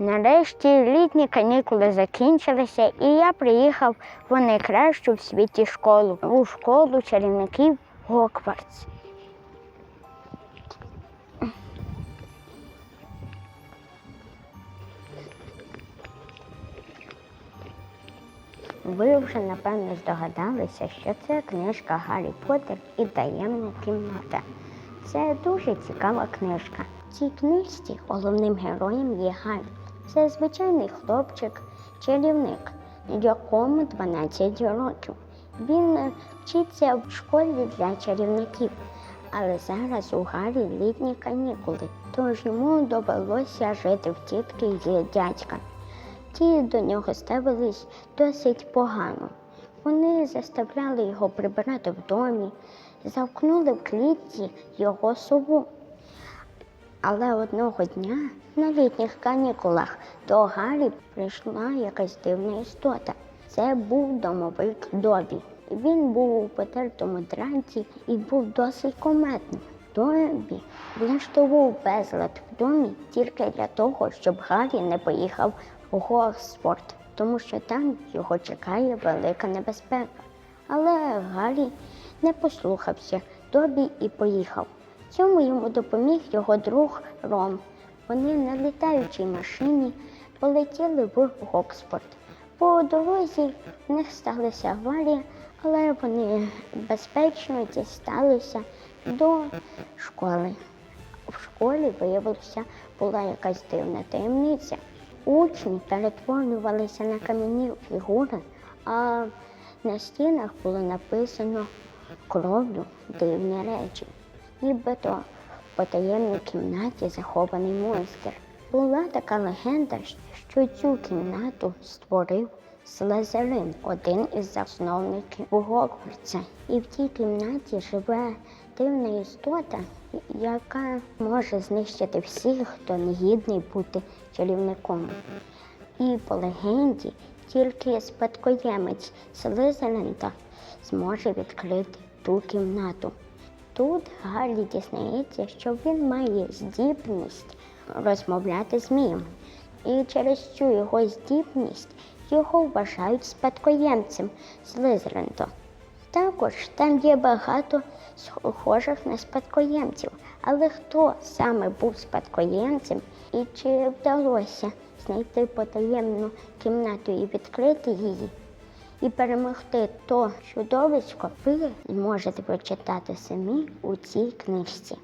Нарешті літні канікули закінчилися, і я приїхав в найкращу в світі школу у школу чарівників Гоквардс. Ви вже напевно здогадалися, що це книжка Гаррі Поттер і таємна кімната. Це дуже цікава книжка. В цій книжці головним героєм є Гаррі. Це звичайний хлопчик, чарівник, якому 12 років. Він е, вчиться в школі для чарівників, але зараз у Гаррі літні канікули, тож йому довелося жити в тітки і дядька. Ті до нього ставились досить погано. Вони заставляли його прибирати в домі, замкнули в клітці його сову. Але одного дня на літніх канікулах до Гаррі прийшла якась дивна істота. Це був домовик Добі. Він був у потертому дранці і був досить кометним. Добі влаштував безлад в домі тільки для того, щоб Гаррі не поїхав у Гоксфорд, тому що там його чекає велика небезпека. Але Гаррі не послухався Добі і поїхав. Цьому йому допоміг його друг Ром. Вони на літаючій машині полетіли в Гоксфорд. По дорозі в них сталася аварія, але вони безпечно дісталися до школи. В школі виявилося, була якась дивна таємниця. Учні перетворювалися на кам'яні фігури, а на стінах було написано кров'ю дивні речі. Нібито в потаємній кімнаті захований монстр. Була така легенда, що цю кімнату створив Слезерин, один із засновників Гогвартса. І в тій кімнаті живе дивна істота, яка може знищити всіх, хто не гідний бути чарівником. І по легенді тільки спадкоємець Слизеринта зможе відкрити ту кімнату. Тут Гаррі дізнається, що він має здібність розмовляти з зміями. І через цю його здібність його вважають спадкоємцем Слизеринта. Також там є багато схожих на спадкоємців, але хто саме був спадкоємцем і чи вдалося знайти потаємну кімнату і відкрити її, і перемогти то чудовисько, ви зможете прочитати самі у цій книжці.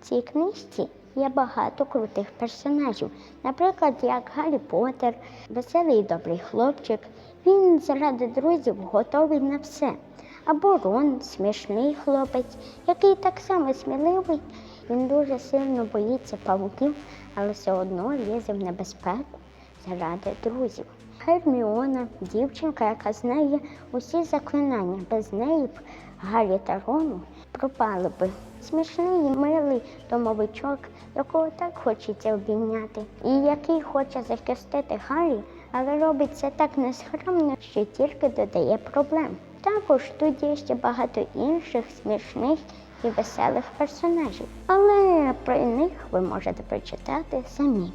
В цій книжці є багато крутих персонажів, наприклад, як Гаррі Поттер, веселий і добрий хлопчик. Він заради друзів готовий на все. Або Рон, смішний хлопець, який так само сміливий. Він дуже сильно боїться павуків, але все одно лізе в небезпеку заради друзів. Герміона дівчинка, яка знає усі заклинання. Без неї б Гаррі та Рону пропали би. Смішний і милий домовичок, якого так хочеться обійняти, і який хоче захистити Гаррі, але робить це так нескромно, що тільки додає проблем. Також тут є ще багато інших смішних і веселих персонажів, але про них ви можете прочитати самі.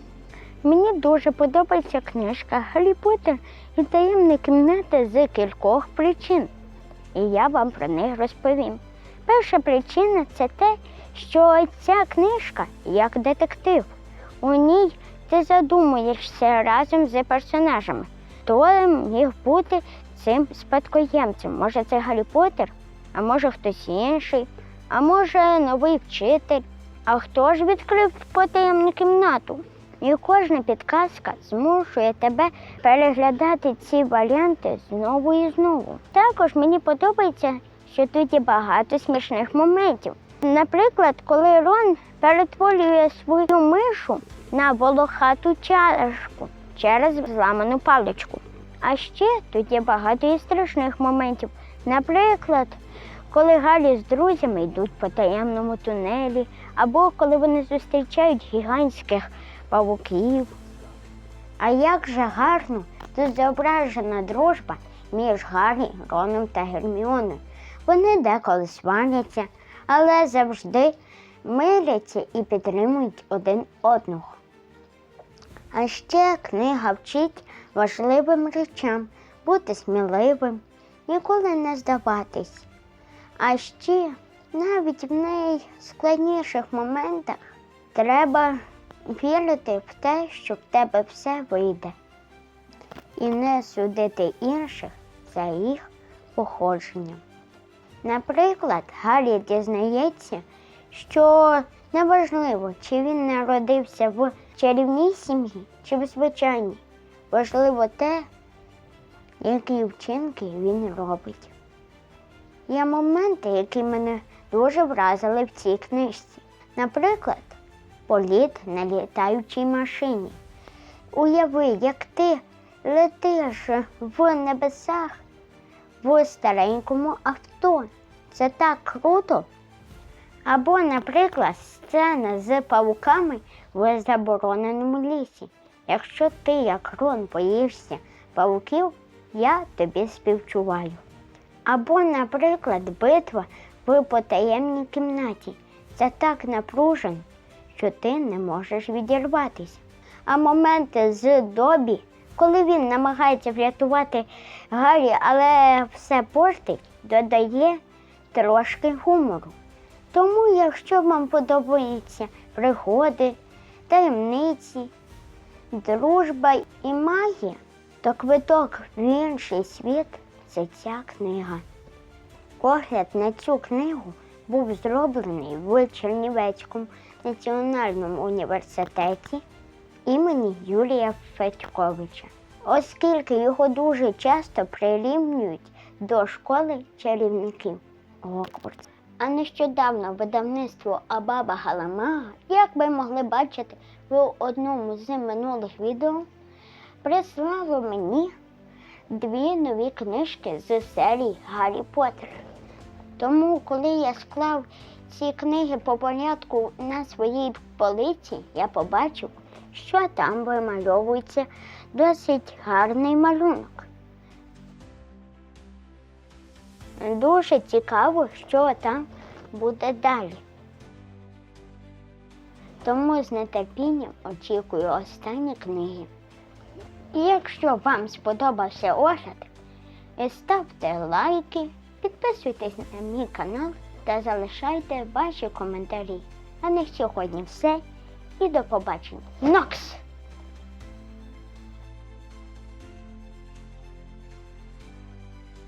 Мені дуже подобається книжка Гаррі Поттер і таємна кімната з кількох причин. І я вам про них розповім. Перша причина це те, що ця книжка як детектив. У ній ти задумуєшся разом з персонажами. Хто міг бути цим спадкоємцем? Може, це Гаррі Поттер, а може хтось інший, а може новий вчитель. А хто ж відкрив потаємну кімнату? І кожна підказка змушує тебе переглядати ці варіанти знову і знову. Також мені подобається, що тут є багато смішних моментів. Наприклад, коли Рон перетворює свою мишу на волохату чашку через зламану паличку. А ще тут є багато і страшних моментів. Наприклад, коли Галі з друзями йдуть по таємному тунелі, або коли вони зустрічають гігантських павуків. А як же гарно тут зображена дружба між Гаррі, Роном та Герміоною. Вони деколи сваряться, але завжди миряться і підтримують один одного. А ще книга вчить важливим речам, бути сміливим, ніколи не здаватись. А ще навіть в найскладніших моментах треба вірити в те, що в тебе все вийде, і не судити інших за їх походженням. Наприклад, Гаррі дізнається, що неважливо, чи він народився в чарівній сім'ї, чи в звичайній. Важливо те, які вчинки він робить. Є моменти, які мене дуже вразили в цій книжці. Наприклад, політ на літаючій машині. Уяви, як ти летиш в небесах в старенькому авто. Це так круто. Або, наприклад, сцена з павуками в забороненому лісі. Якщо ти, як Рон, боїшся павуків, я тобі співчуваю. Або, наприклад, битва в потаємній кімнаті. Це так напружено, що ти не можеш відірватися. А моменти з Добі, коли він намагається врятувати Гаррі, але все портить, додає трошки гумору. Тому, якщо вам подобаються пригоди, таємниці, дружба і магія, то квиток в інший світ це ця книга. Огляд на цю книгу був зроблений в Чернівецькому національному університеті імені Юрія Федьковича, оскільки його дуже часто прирівнюють до школи чарівників Гоквордс. А нещодавно видавництво Абаба Галамага, як ви могли бачити в одному з минулих відео, прислало мені дві нові книжки з серії Гаррі Поттер. Тому, коли я склав ці книги по порядку на своїй полиці, я побачив, що там вимальовується досить гарний малюнок. Дуже цікаво, що там буде далі. Тому з нетерпінням очікую останні книги. Якщо вам сподобався огляд, ставте лайки, підписуйтесь на мій канал та залишайте ваші коментарі. А на сьогодні все і до побачення. Нокс!